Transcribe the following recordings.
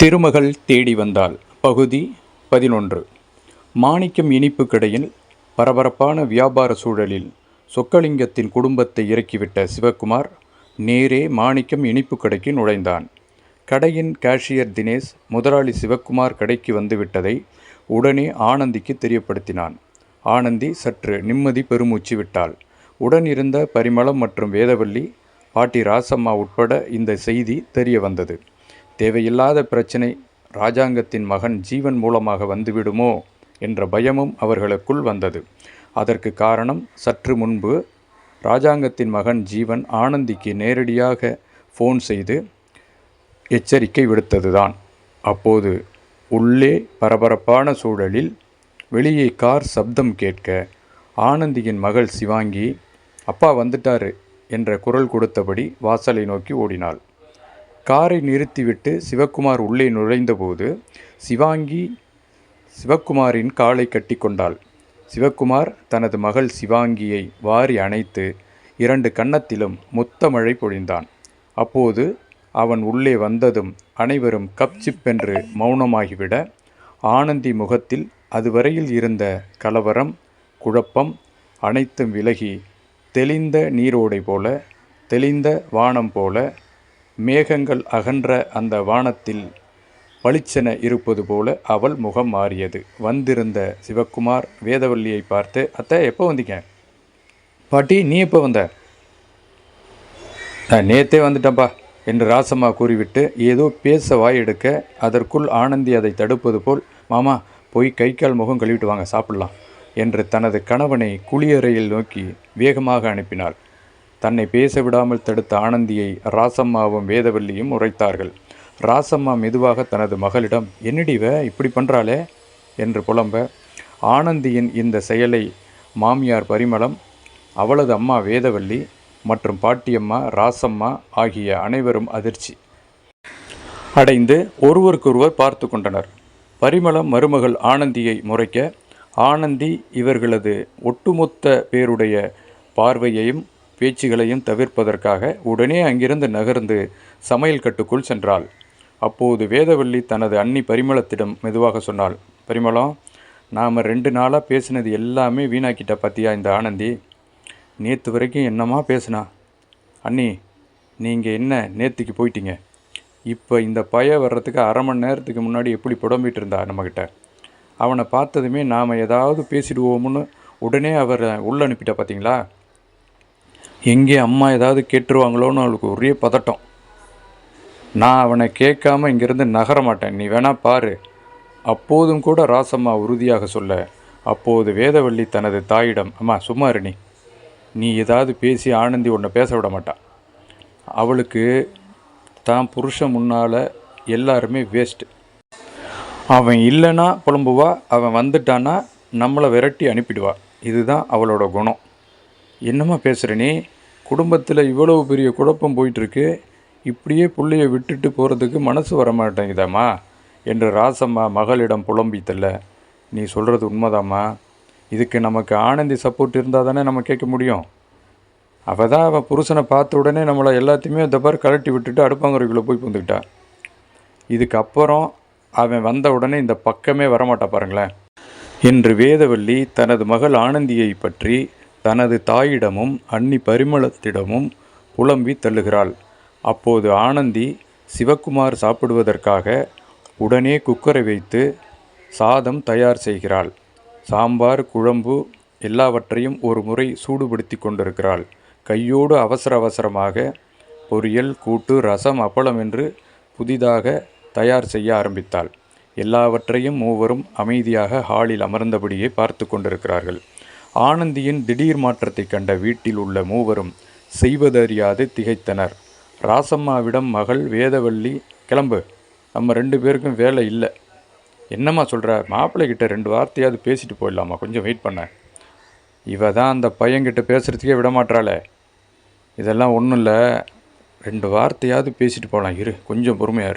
திருமகள் தேடி வந்தாள். பகுதி பதினொன்று. மாணிக்கம் இனிப்பு கடையில் பரபரப்பான வியாபார சூழலில் சொக்கலிங்கத்தின் குடும்பத்தை இறக்கிவிட்ட சிவக்குமார் நேரே மாணிக்கம் இனிப்பு கடைக்கு நுழைந்தான். கடையின் கேஷியர் தினேஷ் முதலாளி சிவக்குமார் கடைக்கு வந்துவிட்டதை உடனே ஆனந்திக்கு தெரியப்படுத்தினான். ஆனந்தி சற்று நிம்மதி பெருமூச்சு விட்டாள். உடனிருந்த பரிமளம் மற்றும் வேதவல்லி பாட்டி ராசம்மா உட்பட இந்த செய்தி தெரிய வந்தது. தேவையில்லாத பிரச்சினை ராஜாங்கத்தின் மகன் ஜீவன் மூலமாக வந்துவிடுமோ என்ற பயமும் அவர்களுக்குள் வந்தது. அதற்கு காரணம் சற்று முன்பு ராஜாங்கத்தின் மகன் ஜீவன் ஆனந்திக்கு நேரடியாக ஃபோன் செய்து எச்சரிக்கை விடுத்ததுதான். அப்போது உள்ளே பரபரப்பான சூழலில் வெளியே கார் சப்தம் கேட்க ஆனந்தியின் மகள் சிவாங்கி அப்பா வந்துட்டாரு என்ற குரல் கொடுத்தபடி வாசலை நோக்கி ஓடினாள். காரை நிறுத்திவிட்டு சிவக்குமார் உள்ளே நுழைந்தபோது சிவாங்கி சிவக்குமாரின் காலை கட்டிக்கொண்டாள் சிவக்குமார் தனது மகள் சிவாங்கியை வாரி அணைத்து இரண்டு கன்னத்திலும் முத்த மழை பொழிந்தான். அப்போது அவன் உள்ளே வந்ததும் அனைவரும் கப்சிப்பென்று மௌனமாகிவிட ஆனந்தி முகத்தில் அதுவரையில் இருந்த கலவரம் குழப்பம் அனைத்தும் விலகி தெளிந்த நீரோடை போல தெளிந்த வானம் போல மேகங்கள் அகன்ற அந்த வானத்தில் பளிச்சென இருப்பது போல அவள் முகம் மாறியது. வந்திருந்த சிவக்குமார் வேதவல்லியை பார்த்து அத்தை எப்போ வந்தீங்க? பாட்டி நீ எப்போ வந்த? "நான் நேத்தே வந்துட்டேன்ப்பா என்று ராசம்மா கூறிவிட்டு ஏதோ பேச வாய் எடுக்க அதற்குள் ஆனந்தி அதை தடுப்பது போல் மாமா போய் கை கால் முகம் கழுவிட்டு வாங்க சாப்பிடலாம் என்று தனது கணவனை குளியறையில் நோக்கி வேகமாக அனுப்பினாள். தன்னை பேச விடாமல் தடுத்த ஆனந்தியை ராசம்மாவும் வேதவல்லியும் உரைத்தார்கள். ராசம்மா மெதுவாக தனது மகளிடம் என்னடிவ இப்படி பண்ணுறாளே என்று புலம்ப ஆனந்தியின் இந்த செயலை மாமியார் பரிமளம் அவளது அம்மா வேதவல்லி மற்றும் பாட்டியம்மா ராசம்மா ஆகிய அனைவரும் அதிர்ச்சி. அடைந்து ஒருவருக்கொருவர் பார்த்து கொண்டனர். பரிமளம் மருமகள் ஆனந்தியை முறைக்க ஆனந்தி இவர்களது ஒட்டுமொத்த பேருடைய பார்வையையும் பேச்சுகளையும் தவிர்ப்பதற்காக உடனே அங்கிருந்து நகர்ந்து சமையல் கட்டுக்குள் சென்றாள். அப்போது வேதவள்ளி தனது அண்ணி பரிமளத்திடம் மெதுவாக சொன்னாள் பரிமளம் நாம் ரெண்டு நாளாக பேசினது எல்லாமே வீணாக்கிட்ட பார்த்தியா இந்த ஆனந்தி? நேற்று வரைக்கும் என்னமா பேசுனா? அண்ணி நீங்கள் என்ன நேற்றுக்கு போயிட்டீங்க? இப்போ இந்த பய வர்றதுக்கு அரை மணி நேரத்துக்கு முன்னாடி எப்படி புடம்பிட்டு இருந்தா நம்மக்கிட்ட அவனை பார்த்ததுமே நாம் ஏதாவது பேசிடுவோம்னு உடனே அவரை உள்ள அனுப்பிட்டா பார்த்தீங்களா எங்கே அம்மா ஏதாவது கேட்டுருவாங்களோன்னு அவளுக்கு ஒரே பதட்டம். நான் அவனை கேட்காம இங்கேருந்து நகர மாட்டேன். நீ வேணா பாரு. அப்போதும் கூட ராசம்மா உறுதியாக சொல்ல அப்போது வேதவள்ளி தனது தாயிடம் அம்மா சும்மா நீ. நீ ஏதாவது பேசி ஆனந்தி உன்னை பேச விட மாட்டான் அவளுக்கு தான் புருஷன் முன்னால் எல்லாருமே வேஸ்ட்டு அவன் இல்லைன்னா புலம்புவா அவன் வந்துட்டான்னா நம்மளை விரட்டி அனுப்பிடுவா. இதுதான் அவளோட குணம். என்னம்மா பேசுகிற நீ? குடும்பத்தில் இவ்வளவு பெரிய குழப்பம் போயிட்டுருக்கு. இப்படியே புள்ளைய விட்டுட்டு போகிறதுக்கு மனசு வர மாட்டேங்குதாம்மா என்று ராசம்மா மகளிடம் புலம்பித்தல்ல. நீ சொல்கிறது உண்மைதாம்மா. இதுக்கு நமக்கு ஆனந்தி சப்போர்ட் இருந்தால் தானே நம்ம கேட்க முடியும்? அவள் தான் அவன் புருஷனை பார்த்த உடனே நம்மளை எல்லாத்தையுமே தப்பார் கழட்டி விட்டுட்டு அடுப்பாங்குறைக்குள்ளே போய் புந்துக்கிட்டா இதுக்கப்புறம் அவன் வந்த உடனே இந்த பக்கமே வரமாட்டா பாருங்களேன். என்று வேதவல்லி தனது மகள் ஆனந்தியை பற்றி தனது தாயிடமும் அன்னி பரிமளத்திடமும் புலம்பி தள்ளுகிறாள். அப்போது ஆனந்தி சிவக்குமார் சாப்பிடுவதற்காக உடனே குக்கரை வைத்து சாதம் தயார் செய்கிறாள். சாம்பார் குழம்பு எல்லாவற்றையும் ஒரு முறை சூடுபடுத்தி கொண்டிருக்கிறாள். கையோடு அவசர அவசரமாக பொரியல் கூட்டு ரசம் அப்பளம் என்று புதிதாக தயார் செய்ய ஆரம்பித்தாள். எல்லாவற்றையும் மூவரும் அமைதியாக ஹாலில் அமர்ந்தபடியே பார்த்து கொண்டிருக்கிறார்கள். ஆனந்தியின் திடீர் மாற்றத்தை கண்ட வீட்டில் உள்ள மூவரும் செய்வதறியாது திகைத்தனர். ராசம்மாவிடம் மகள் வேதவள்ளி கிளம்பு. நம்ம ரெண்டு பேருக்கும் வேலை இல்லை. என்னம்மா சொல்கிற மாப்பிள்ளைகிட்ட ரெண்டு வார்த்தையாவது பேசிட்டு போயிடலாமா? கொஞ்சம் வெயிட் பண்ண. இவ தான் அந்த பையன்கிட்ட பேசுகிறதுக்கே விடமாட்டாளே இதெல்லாம் ஒன்றும் இல்லை. ரெண்டு வார்த்தையாவது பேசிட்டு போகலாம் இரு கொஞ்சம் பொறுமையா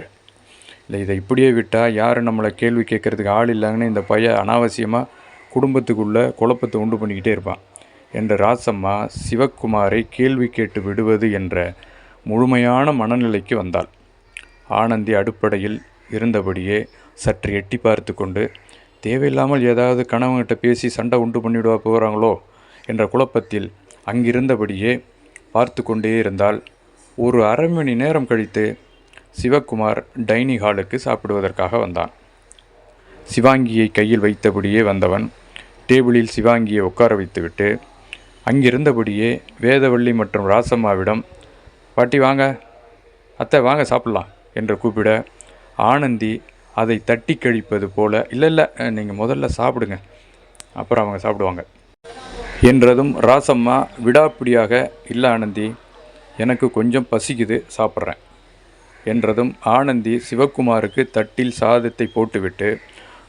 இல்லை இதை இப்படியே விட்டால் யார் நம்மளை கேள்வி கேட்குறதுக்கு ஆள் இல்லைங்கன்னு இந்த பையன் அனாவசியமாக குடும்பத்துக்குள்ளே குழப்பத்தை உண்டு பண்ணிக்கிட்டே இருப்பான். என்ற ராசம்மா சிவக்குமாரை கேள்வி கேட்டு விடுவது என்ற முழுமையான மனநிலைக்கு வந்தாள். ஆனந்தி அடுப்படையில் இருந்தபடியே சற்று எட்டி பார்த்து கொண்டு தேவையில்லாமல் ஏதாவது கணவன்கிட்ட பேசி சண்டை உண்டு பண்ணிவிடுவா போகிறாங்களோ என்ற குழப்பத்தில் அங்கிருந்தபடியே பார்த்து கொண்டே இருந்தால் ஒரு அரை மணி நேரம் கழித்து சிவக்குமார் டைனிங் ஹாலுக்கு சாப்பிடுவதற்காக வந்தான். சிவாங்கியை கையில் வைத்தபடியே வந்தவன் டேபிளில் சிவாங்கியை உட்கார வைத்துவிட்டு அங்கிருந்தபடியே வேதவள்ளி மற்றும் ராசம்மாவிடம் பாட்டி வாங்க அத்தை வாங்க சாப்பிட்லாம் என்று கூப்பிட ஆனந்தி அதை தட்டி கழிப்பது போல இல்லை இல்லை நீங்கள் முதல்ல சாப்பிடுங்க அப்புறம் அவங்க சாப்பிடுவாங்க என்றதும் ராசம்மா விடாப்பிடியாக இல்லை ஆனந்தி எனக்கு கொஞ்சம் பசிக்குது சாப்பிட்றேன் என்றதும் ஆனந்தி சிவக்குமாருக்கு தட்டில் சாதத்தை போட்டுவிட்டு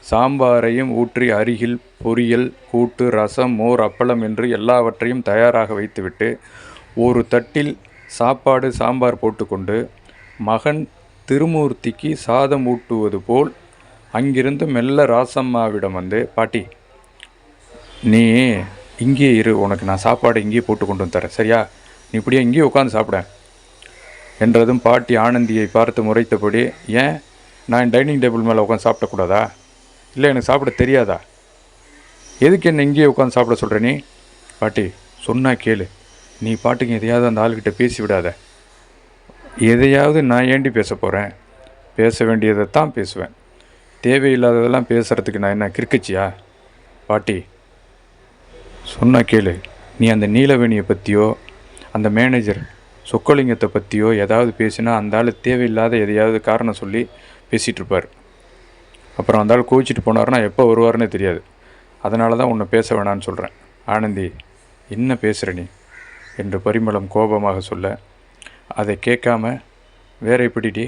சாம்பாரையும் ஊற்றி அருகில் பொரியல் கூட்டு ரசம் மோர் அப்பளம் என்று எல்லாவற்றையும் தயாராக வைத்துவிட்டு ஒரு தட்டில் சாப்பாடு சாம்பார் போட்டுக்கொண்டு மகன் திருமூர்த்திக்கு சாதம் ஊட்டுவது போல் அங்கிருந்து மெல்ல ராசம்மாவிடம் வந்து பாட்டி நீ இங்கே இரு உனக்கு நான் சாப்பாடு இங்கேயே போட்டு கொண்டு வந்து தரேன். சரியா? நீ இப்படியே இங்கேயே உட்காந்து சாப்பிட. என்றதும் பாட்டி ஆனந்தியை பார்த்து முறைத்தபடி ஏன்? நான் டைனிங் டேபிள் மேலே உட்காந்து சாப்பிடக்கூடாதா? இல்லை எனக்கு சாப்பிட தெரியாதா? எதுக்கு என்ன இங்கேயே உட்காந்து சாப்பிட சொல்கிற நீ? பாட்டி சொன்னால் கேளு. நீ பாட்டுக்கு எதையாவது அந்த ஆளுக்கிட்ட பேசி விடாத. எதையாவது நான் ஏண்டி பேச போகிறேன் பேச வேண்டியதை தான் பேசுவேன். தேவையில்லாததெல்லாம் பேசுகிறதுக்கு நான் என்ன கிறுக்குச்சியா? பாட்டி சொன்னால் கேளு. நீ அந்த நீலவேணியை பற்றியோ அந்த மேனேஜர் சொக்கலிங்கத்தை பற்றியோ ஏதாவது பேசினா அந்த ஆள் தேவையில்லாத எதையாவது காரணம் சொல்லி பேசிகிட்ருப்பார் அப்புறம் வந்தால் ஆள் கோவிச்சிட்டு போனார்னா எப்போ வருவார்னே தெரியாது. அதனால தான் உன்னை பேச வேணான்னு சொல்கிறேன் ஆனந்தி என்ன பேசுகிற நீ? என்று பரிமளம் கோபமாக சொல்ல அதை கேட்காம வேற எப்படிடி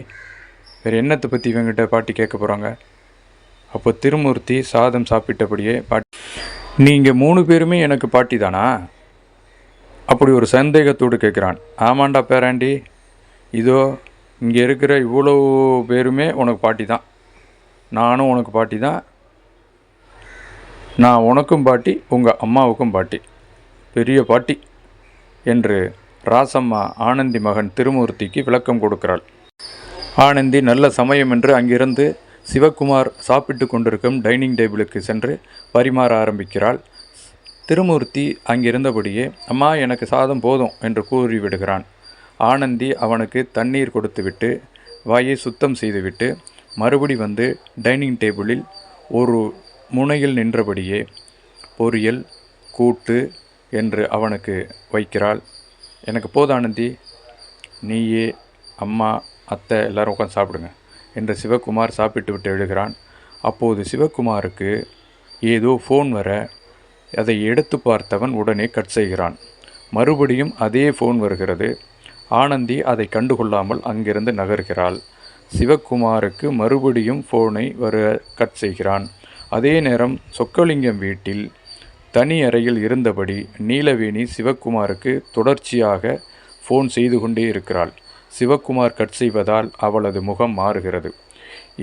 வேறு என்னத்தை பற்றி இவங்கிட்ட பாட்டி கேட்க போகிறாங்க அப்போ திருமூர்த்தி சாதம் சாப்பிட்டபடியே பாட்டி நீங்கள் மூணு பேருமே எனக்கு பாட்டி தானா? அப்படி ஒரு சந்தேகத்தோடு கேட்குறான். ஆமாண்டா பேராண்டி இதோ இங்கே இருக்கிற இவ்வளோ பேருமே உனக்கு பாட்டி தான். நானும் உனக்கு பாட்டி தான். நான் உனக்கும் பாட்டி உங்கள் அம்மாவுக்கும் பாட்டி. பெரிய பாட்டி என்று ராசம்மா ஆனந்தி மகன் திருமூர்த்திக்கு விளக்கம் கொடுக்கிறாள். ஆனந்தி நல்ல சமயம் என்று அங்கிருந்து சிவக்குமார் சாப்பிட்டு கொண்டிருக்கும் டைனிங் டேபிளுக்கு சென்று பரிமாற ஆரம்பிக்கிறாள். திருமூர்த்தி அங்கிருந்தபடியே அம்மா எனக்கு சாதம் போதும் என்று கூறிவிடுகிறான். ஆனந்தி அவனுக்கு தண்ணீர் கொடுத்துவிட்டு வாயை சுத்தம் செய்துவிட்டு மறுபடி வந்து டைனிங் டேபிளில் ஒரு முனையில் நின்றபடியே பொரியல் கூட்டு என்று அவனுக்கு வைக்கிறாள். எனக்கு போதும் ஆனந்தி. நீயே அம்மா அத்தை எல்லோரும் உட்காந்து சாப்பிடுங்க என்று சிவகுமார் சாப்பிட்டு விட்டு எழுகிறான். அப்போது சிவகுமாருக்கு ஏதோ ஃபோன் வர அதை எடுத்து பார்த்தவன் உடனே கட் செய்கிறான். மறுபடியும் அதே ஃபோன் வருகிறது. ஆனந்தி அதை கண்டுகொள்ளாமல் அங்கிருந்து நகர்கிறாள். சிவக்குமாருக்கு மறுபடியும் ஃபோனை வர கட் செய்கிறான். அதே நேரம் சொக்கலிங்கம் வீட்டில் தனி அறையில் இருந்தபடி நீலவேணி சிவக்குமாருக்கு தொடர்ச்சியாக ஃபோன் செய்து கொண்டே இருக்கிறாள். சிவக்குமார் கட் செய்வதால் அவளது முகம் மாறுகிறது.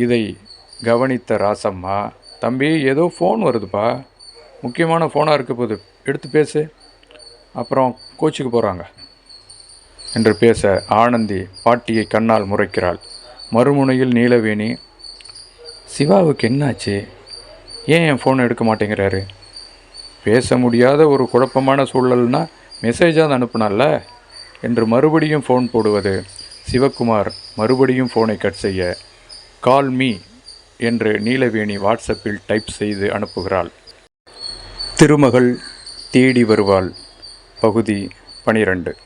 இதை கவனித்த ராசம்மா தம்பி ஏதோ ஃபோன் வருதுப்பா. முக்கியமான ஃபோனாக இருக்க போது எடுத்து பேசு. அப்புறம் கோச்சுக்கு போகிறாங்க என்று பேச ஆனந்தி பாட்டியை கண்ணால் முறைக்கிறாள். மறுமுனையில் நீலவேணி சிவாவுக்கு என்னாச்சு? ஏன் என் ஃபோன் எடுக்க மாட்டேங்கிறாரு? பேச முடியாத ஒரு குழப்பமான சூழல்னா மெசேஜாக அனுப்புனால என்று மறுபடியும் ஃபோன் போடுவது சிவக்குமார் மறுபடியும் ஃபோனை கட் செய்ய கால் மீ என்று நீலவேணி வாட்ஸ்அப்பில் டைப் செய்து அனுப்புகிறாள். திருமகள் தேடி வருவாள். பகுதி பனிரெண்டு.